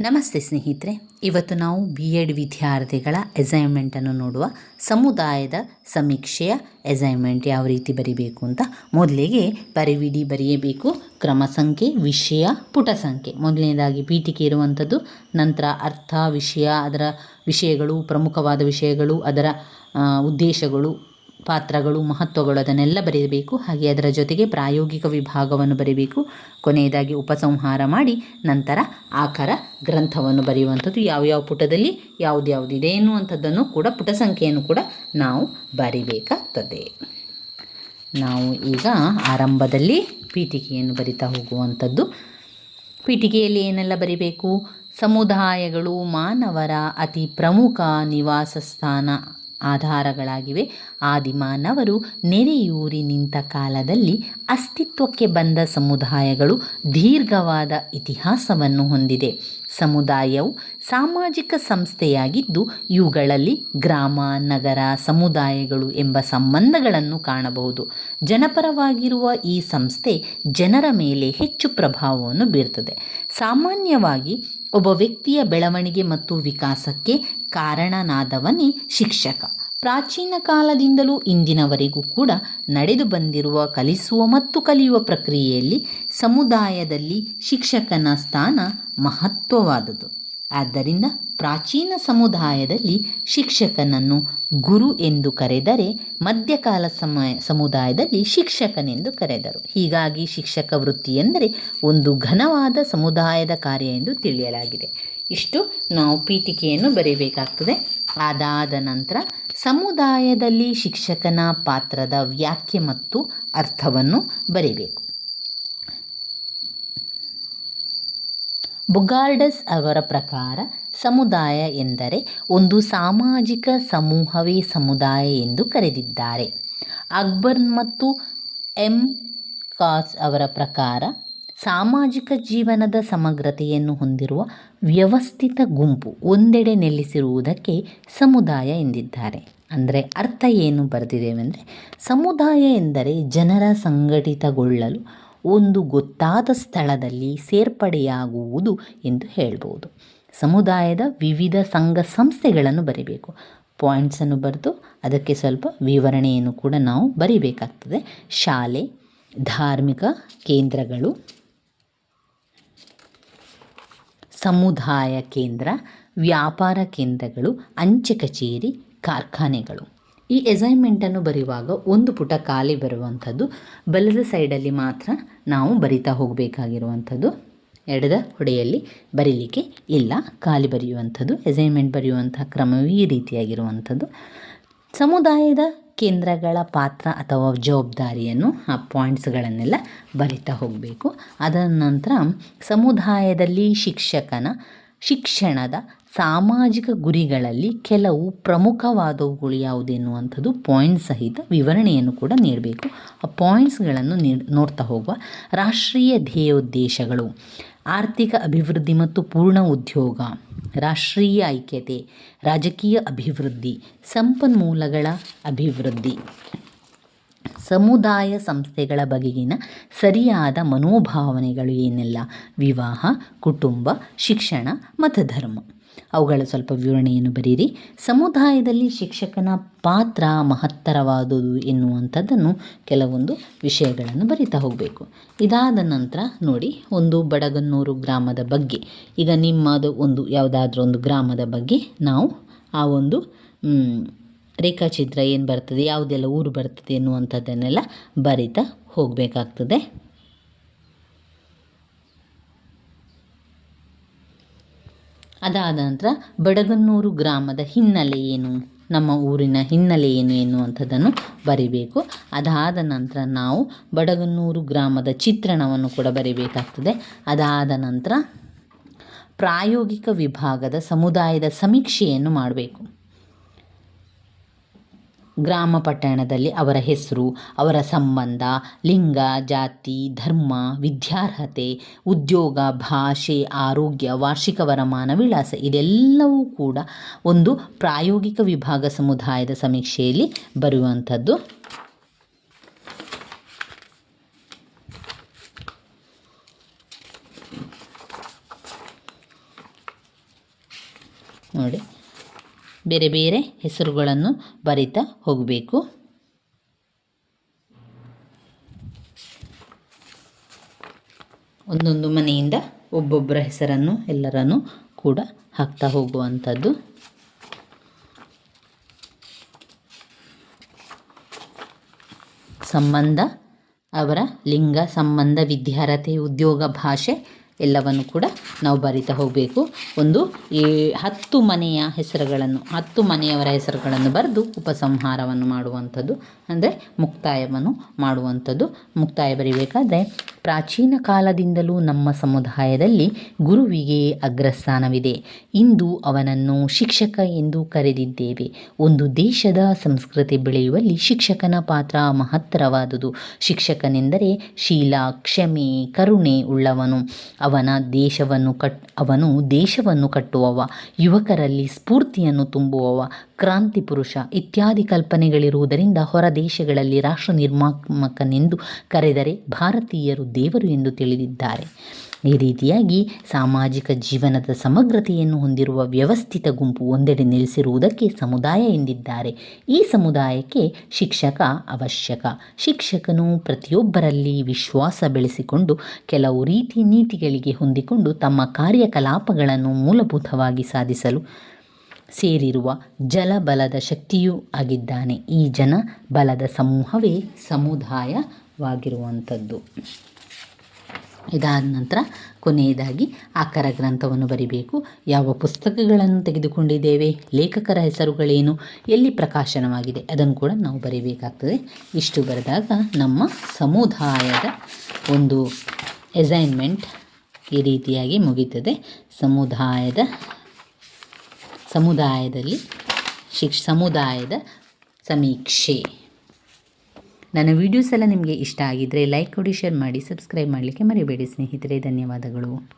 ನಮಸ್ತೆ ಸ್ನೇಹಿತರೆ, ಇವತ್ತು ನಾವು ಬಿ ಎಡ್ ವಿದ್ಯಾರ್ಥಿಗಳ ಅಸೈನ್ಮೆಂಟನ್ನು ನೋಡುವ ಸಮುದಾಯದ ಸಮೀಕ್ಷೆಯ ಅಸೈನ್ಮೆಂಟ್ ಯಾವ ರೀತಿ ಬರೀಬೇಕು ಅಂತ ಮೊದಲಿಗೆ ಪರಿವಿಡಿ ಬರೆಯಬೇಕು. ಕ್ರಮ ಸಂಖ್ಯೆ, ವಿಷಯ, ಪುಟ ಸಂಖ್ಯೆ. ಮೊದಲನೇದಾಗಿ ಪೀಠಿಕೆ ಇರುವಂಥದ್ದು, ನಂತರ ಅರ್ಥ, ವಿಷಯ, ಅದರ ವಿಷಯಗಳು, ಪ್ರಮುಖವಾದ ವಿಷಯಗಳು, ಅದರ ಉದ್ದೇಶಗಳು ಪಾತ್ರಗಳು, ಮಹತ್ವಗಳು ಅದನ್ನೆಲ್ಲ ಬರೆಯಬೇಕು. ಹಾಗೆ ಅದರ ಜೊತೆಗೆ ಪ್ರಾಯೋಗಿಕ ವಿಭಾಗವನ್ನು ಬರೀಬೇಕು ಕೊನೆಯದಾಗಿ ಉಪಸಂಹಾರ ಮಾಡಿ, ನಂತರ ಆಕಾರ ಗ್ರಂಥವನ್ನು ಬರೆಯುವಂಥದ್ದು. ಯಾವ್ಯಾವ ಪುಟದಲ್ಲಿ ಯಾವುದ್ಯಾವುದಿದೆ ಎನ್ನುವಂಥದ್ದನ್ನು ಕೂಡ ಪುಟ ಸಂಖ್ಯೆಯನ್ನು ಕೂಡ ನಾವು ಬರಿಬೇಕಾಗ್ತದೆ. ನಾವು ಈಗ ಆರಂಭದಲ್ಲಿ ಪೀಠಿಕೆಯನ್ನು ಬರಿತಾ ಹೋಗುವಂಥದ್ದು. ಪೀಠಿಕೆಯಲ್ಲಿ ಏನೆಲ್ಲ ಬರಿಬೇಕು? ಸಮುದಾಯಗಳು, ಮಾನವರ ಅತಿ ಪ್ರಮುಖ ನಿವಾಸ ಸ್ಥಾನ ಆಧಾರಗಳಾಗಿವೆ. ಆದಿಮಾನವರು ನೆರೆಯೂರಿ ನಿಂತ ಕಾಲದಲ್ಲಿ ಅಸ್ತಿತ್ವಕ್ಕೆ ಬಂದ ಸಮುದಾಯಗಳು ದೀರ್ಘವಾದ ಇತಿಹಾಸವನ್ನು ಹೊಂದಿದೆ. ಸಮುದಾಯವು ಸಾಮಾಜಿಕ ಸಂಸ್ಥೆಯಾಗಿದ್ದು, ಇವುಗಳಲ್ಲಿ ಗ್ರಾಮ, ನಗರ, ಸಮುದಾಯಗಳು ಎಂಬ ಸಂಬಂಧಗಳನ್ನು ಕಾಣಬಹುದು. ಜನಪರವಾಗಿರುವ ಈ ಸಂಸ್ಥೆ ಜನರ ಮೇಲೆ ಹೆಚ್ಚು ಪ್ರಭಾವವನ್ನು ಬೀರುತ್ತದೆ ಸಾಮಾನ್ಯವಾಗಿ ಒಬ್ಬ ವ್ಯಕ್ತಿಯ ಬೆಳವಣಿಗೆ ಮತ್ತು ವಿಕಾಸಕ್ಕೆ ಕಾರಣನಾದವನೇ ಶಿಕ್ಷಕ. ಪ್ರಾಚೀನ ಕಾಲದಿಂದಲೂ ಇಂದಿನವರೆಗೂ ಕೂಡ ನಡೆದು ಬಂದಿರುವ ಕಲಿಸುವ ಮತ್ತು ಕಲಿಯುವ ಪ್ರಕ್ರಿಯೆಯಲ್ಲಿ ಸಮುದಾಯದಲ್ಲಿ ಶಿಕ್ಷಕನ ಸ್ಥಾನ ಮಹತ್ವವಾದುದು ಆದ್ದರಿಂದ ಪ್ರಾಚೀನ ಸಮುದಾಯದಲ್ಲಿ ಶಿಕ್ಷಕನನ್ನು ಗುರು ಎಂದು ಕರೆದರೆ ಮಧ್ಯಕಾಲ ಸಮಯ ಸಮುದಾಯದಲ್ಲಿ ಶಿಕ್ಷಕನೆಂದು ಕರೆದರು. ಹೀಗಾಗಿ ಶಿಕ್ಷಕ ವೃತ್ತಿ ಎಂದರೆ ಒಂದು ಘನವಾದ ಸಮುದಾಯದ ಕಾರ್ಯ ಎಂದು ತಿಳಿಯಲಾಗಿದೆ. ಇಷ್ಟು ನಾವು ಪೀಠಿಕೆಯನ್ನು ಬರೆಯಬೇಕಾಗ್ತದೆ ಅದಾದ ನಂತರ ಸಮುದಾಯದಲ್ಲಿ ಶಿಕ್ಷಕನ ಪಾತ್ರದ ವ್ಯಾಖ್ಯೆ ಮತ್ತು ಅರ್ಥವನ್ನು ಬರೀಬೇಕು. ಬುಗಾರ್ಡಸ್ ಅವರ ಪ್ರಕಾರ ಸಮುದಾಯ ಎಂದರೆ ಒಂದು ಸಾಮಾಜಿಕ ಸಮೂಹವೇ ಸಮುದಾಯ ಎಂದು ಕರೆದಿದ್ದಾರೆ. ಅಕ್ಬರ್ ಮತ್ತು ಎಂ. ಕಾಸ್ ಅವರ ಪ್ರಕಾರ ಸಾಮಾಜಿಕ ಜೀವನದ ಸಮಗ್ರತೆಯನ್ನು ಹೊಂದಿರುವ ವ್ಯವಸ್ಥಿತ ಗುಂಪು ಒಂದೆಡೆ ನೆಲೆಸಿರುವುದಕ್ಕೆ ಸಮುದಾಯ ಎಂದಿದ್ದಾರೆ. ಅಂದರೆ ಅರ್ಥ ಏನು ಬರೆದಿದ್ದೇವೆಂದರೆ ಸಮುದಾಯ ಎಂದರೆ ಜನರ ಸಂಘಟಿತಗೊಳ್ಳಲು ಒಂದು ಗೊತ್ತಾದ ಸ್ಥಳದಲ್ಲಿ ಸೇರ್ಪಡೆಯಾಗುವುದು ಎಂದು ಹೇಳ್ಬೋದು. ಸಮುದಾಯದ ವಿವಿಧ ಸಂಘ ಸಂಸ್ಥೆಗಳನ್ನು ಬರಿಬೇಕು. ಪಾಯಿಂಟ್ಸನ್ನು ಬರೆದು ಅದಕ್ಕೆ ಸ್ವಲ್ಪ ವಿವರಣೆಯನ್ನು ಕೂಡ ನಾವು ಬರಿಬೇಕಾಗ್ತದೆ. ಶಾಲೆ, ಧಾರ್ಮಿಕ ಕೇಂದ್ರಗಳು, ಸಮುದಾಯ ಕೇಂದ್ರ, ವ್ಯಾಪಾರ ಕೇಂದ್ರಗಳು, ಅಂಚೆ ಕಚೇರಿ, ಕಾರ್ಖಾನೆಗಳು. ಈ ಅಸೈನ್ಮೆಂಟನ್ನು ಬರೆಯುವಾಗ ಒಂದು ಪುಟ ಖಾಲಿ ಬರುವಂಥದ್ದು, ಬಲದ ಸೈಡಲ್ಲಿ ಮಾತ್ರ ನಾವು ಬರಿತಾ ಹೋಗಬೇಕಾಗಿರುವಂಥದ್ದು. ಎಡದ ಹೊಡೆಯಲ್ಲಿ ಬರೀಲಿಕ್ಕೆ ಇಲ್ಲ, ಖಾಲಿ ಬರೆಯುವಂಥದ್ದು ಅಸೈನ್ಮೆಂಟ್ ಬರೆಯುವಂಥ ಕ್ರಮವೂ ಈ ರೀತಿಯಾಗಿರುವಂಥದ್ದು. ಸಮುದಾಯದ ಕೇಂದ್ರಗಳ ಪಾತ್ರ ಅಥವಾ ಜವಾಬ್ದಾರಿಯನ್ನು ಆ ಪಾಯಿಂಟ್ಸ್ಗಳನ್ನೆಲ್ಲ ಬರಿತಾ ಹೋಗಬೇಕು. ಅದರ ನಂತರ ಸಮುದಾಯದಲ್ಲಿ ಶಿಕ್ಷಕನ, ಶಿಕ್ಷಣದ ಸಾಮಾಜಿಕ ಗುರಿಗಳಲ್ಲಿ ಕೆಲವು ಪ್ರಮುಖವಾದವುಗಳು ಯಾವುದೆನ್ನುವಂಥದ್ದು? ಪಾಯಿಂಟ್ ಸಹಿತ ವಿವರಣೆಯನ್ನು ಕೂಡ ನೀಡಬೇಕು. ಆ ಪಾಯಿಂಟ್ಸ್ಗಳನ್ನು ನೀಡ್ ನೋಡ್ತಾ ಹೋಗುವ. ರಾಷ್ಟ್ರೀಯ ಧ್ಯೇಯೋದ್ದೇಶಗಳು. ಆರ್ಥಿಕ ಅಭಿವೃದ್ಧಿ ಮತ್ತು ಪೂರ್ಣ ಉದ್ಯೋಗ. ರಾಷ್ಟ್ರೀಯ ಐಕ್ಯತೆ. ರಾಜಕೀಯ ಅಭಿವೃದ್ಧಿ. ಸಂಪನ್ಮೂಲಗಳ ಅಭಿವೃದ್ಧಿ. ಸಮುದಾಯ ಸಂಸ್ಥೆಗಳ ಬಗೆಗಿನ ಸರಿಯಾದ ಮನೋಭಾವನೆಗಳು ಏನೆಲ್ಲ? ವಿವಾಹ, ಕುಟುಂಬ, ಶಿಕ್ಷಣ ಮತ ಧರ್ಮ ಅವುಗಳ ಸ್ವಲ್ಪ ವಿವರಣೆಯನ್ನು ಬರೀರಿ ಸಮುದಾಯದಲ್ಲಿ ಶಿಕ್ಷಕನ ಪಾತ್ರ ಮಹತ್ತರವಾದುದು ಎನ್ನುವಂಥದ್ದನ್ನು ಕೆಲವೊಂದು ವಿಷಯಗಳನ್ನು ಬರಿತಾ ಹೋಗಬೇಕು. ಇದಾದ ನಂತರ ನೋಡಿ, ಒಂದು ಬಡಗನ್ನೂರು ಗ್ರಾಮದ ಬಗ್ಗೆ. ಈಗ ನಿಮ್ಮದು ಒಂದು, ಯಾವುದಾದ್ರೂ ಒಂದು ಗ್ರಾಮದ ಬಗ್ಗೆ ನಾವು ಆ ಒಂದು ರೇಖಾಚಿತ್ರ ಏನು ಬರ್ತದೆ, ಯಾವುದೆಲ್ಲ ಊರು ಬರ್ತದೆ ಎನ್ನುವಂಥದ್ದನ್ನೆಲ್ಲ ಬರಿತಾ ಹೋಗಬೇಕಾಗ್ತದೆ. ಅದಾದ ನಂತರ ಬಡಗನ್ನೂರು ಗ್ರಾಮದ ಹಿನ್ನೆಲೆ ಏನು? ನಮ್ಮ ಊರಿನ ಹಿನ್ನೆಲೆ ಏನು ಎನ್ನುವಂಥದ್ದನ್ನು ಬರಿಬೇಕು. ಅದಾದ ನಂತರ ನಾವು ಬಡಗನ್ನೂರು ಗ್ರಾಮದ ಚಿತ್ರಣವನ್ನು ಕೂಡ ಬರಿಬೇಕಾಗ್ತದೆ. ಅದಾದ ನಂತರ ಪ್ರಾಯೋಗಿಕ ವಿಭಾಗದ ಸಮುದಾಯದ ಸಮೀಕ್ಷೆಯನ್ನು ಮಾಡಬೇಕು. ಗ್ರಾಮ ಪಟ್ಟಣದಲ್ಲಿ ಅವರ ಹೆಸರು, ಅವರ ಸಂಬಂಧ, ಲಿಂಗ, ಜಾತಿ, ಧರ್ಮ, ವಿದ್ಯಾರ್ಹತೆ, ಉದ್ಯೋಗ, ಭಾಷೆ, ಆರೋಗ್ಯ, ವಾರ್ಷಿಕ ವರಮಾನ, ವಿಳಾಸ ಇದೆಲ್ಲವೂ ಕೂಡ ಒಂದು ಪ್ರಾಯೋಗಿಕ ವಿಭಾಗ ಸಮುದಾಯದ ಸಮೀಕ್ಷೆಯಲ್ಲಿ ಬರುವಂಥದ್ದು. ನೋಡಿ. ಬೇರೆ ಬೇರೆ ಹೆಸರುಗಳನ್ನು ಬರಿತಾ ಹೋಗಬೇಕು. ಒಂದೊಂದು ಮನೆಯಿಂದ ಒಬ್ಬೊಬ್ಬರ ಹೆಸರನ್ನು ಎಲ್ಲರನ್ನು ಕೂಡ ಹಾಕ್ತಾ ಹೋಗುವಂಥದ್ದು. ಸಂಬಂಧ, ಅವರ ಲಿಂಗ ಸಂಬಂಧ, ವಿದ್ಯಾರ್ಹತೆ, ಉದ್ಯೋಗ, ಭಾಷೆ ಎಲ್ಲವನ್ನು ಕೂಡ ನಾವು ಬರಿತಾ ಹೋಗಬೇಕು. ಒಂದು ಈ ಹತ್ತು ಮನೆಯ ಹೆಸರುಗಳನ್ನು, ಹತ್ತು ಮನೆಯವರ ಹೆಸರುಗಳನ್ನು ಬರೆದು ಉಪಸಂಹಾರವನ್ನು ಮಾಡುವಂಥದ್ದು, ಅಂದರೆ ಮುಕ್ತಾಯವನ್ನು ಮಾಡುವಂಥದ್ದು. ಮುಕ್ತಾಯ ಬರಿಬೇಕಾದ್ರೆ ಪ್ರಾಚೀನ ಕಾಲದಿಂದಲೂ ನಮ್ಮ ಸಮುದಾಯದಲ್ಲಿ ಗುರುವಿಗೆ ಅಗ್ರಸ್ಥಾನವಿದೆ. ಇಂದು ಅವನನ್ನು ಶಿಕ್ಷಕ ಎಂದು ಕರೆದಿದ್ದೇವೆ. ಒಂದು ದೇಶದ ಸಂಸ್ಕೃತಿ ಬೆಳೆಯುವಲ್ಲಿ ಶಿಕ್ಷಕನ ಪಾತ್ರ ಮಹತ್ತರವಾದುದು. ಶಿಕ್ಷಕನೆಂದರೆ ಶೀಲ, ಕ್ಷಮೆ, ಕರುಣೆ ಉಳ್ಳವನು. ಅವನ ದೇಶವನ್ನು ಕಟ್, ಅವನು ದೇಶವನ್ನು ಕಟ್ಟುವವ. ಯುವಕರಲ್ಲಿ ಸ್ಫೂರ್ತಿಯನ್ನು ತುಂಬುವವ. ಕ್ರಾಂತಿ ಪುರುಷ ಇತ್ಯಾದಿ ಕಲ್ಪನೆಗಳಿರುವುದರಿಂದ ಹೊರ ದೇಶಗಳಲ್ಲಿ ರಾಷ್ಟ್ರ ನಿರ್ಮಾತ್ಮಕನೆಂದು ಕರೆದರೆ ಭಾರತೀಯರು ದೇವರು ಎಂದು ತಿಳಿದಿದ್ದಾರೆ. ಈ ರೀತಿಯಾಗಿ ಸಾಮಾಜಿಕ ಜೀವನದ ಸಮಗ್ರತೆಯನ್ನು ಹೊಂದಿರುವ ವ್ಯವಸ್ಥಿತ ಗುಂಪು ಒಂದೆಡೆ ನೆಲೆಸಿರುವುದಕ್ಕೆ ಸಮುದಾಯ ಎಂದಿದ್ದಾರೆ. ಈ ಸಮುದಾಯಕ್ಕೆ ಶಿಕ್ಷಕ ಅವಶ್ಯಕ. ಶಿಕ್ಷಕನು ಪ್ರತಿಯೊಬ್ಬರಲ್ಲಿ ವಿಶ್ವಾಸ ಬೆಳೆಸಿಕೊಂಡು ಕೆಲವು ರೀತಿ ನೀತಿಗಳಿಗೆ ಹೊಂದಿಕೊಂಡು ತಮ್ಮ ಕಾರ್ಯಕಲಾಪಗಳನ್ನು ಮೂಲಭೂತವಾಗಿ ಸಾಧಿಸಲು ಸೇರಿರುವ ಜಲಬಲದ ಶಕ್ತಿಯೂ ಆಗಿದ್ದಾನೆ. ಈ ಜನ ಬಲದ ಸಮೂಹವೇ ಸಮುದಾಯವಾಗಿರುವಂಥದ್ದು. ಇದಾದ ನಂತರ ಕೊನೆಯದಾಗಿ ಆಕರ ಗ್ರಂಥವನ್ನು ಬರಿಬೇಕು. ಯಾವ ಪುಸ್ತಕಗಳನ್ನು ತೆಗೆದುಕೊಂಡಿದ್ದೇವೆ? ಲೇಖಕರ ಹೆಸರುಗಳೇನು? ಎಲ್ಲಿ ಪ್ರಕಾಶನವಾಗಿದೆ? ಅದನ್ನು ಕೂಡ ನಾವು ಬರೀಬೇಕಾಗ್ತದೆ. ಇಷ್ಟು ಬರೆದಾಗ ನಮ್ಮ ಸಮುದಾಯದ ಒಂದು ಅಸೈನ್ಮೆಂಟ್ ಈ ರೀತಿಯಾಗಿ ಮುಗೀತದೆ. ಸಮುದಾಯದ ಸಮುದಾಯದಲ್ಲಿ, ಶಿಕ್ಷ, ಸಮುದಾಯದ ಸಮೀಕ್ಷೆ. ನನ್ನ ವೀಡಿಯೋಸ್ ಎಲ್ಲ ನಿಮಗೆ ಇಷ್ಟ ಆಗಿದ್ದರೆ ಲೈಕ್ ಕೊಡಿ ಶೇರ್ ಮಾಡಿ ಸಬ್ಸ್ಕ್ರೈಬ್ ಮಾಡಲಿಕ್ಕೆ ಮರಿಬೇಡಿ ಸ್ನೇಹಿತರೆ. ಧನ್ಯವಾದಗಳು.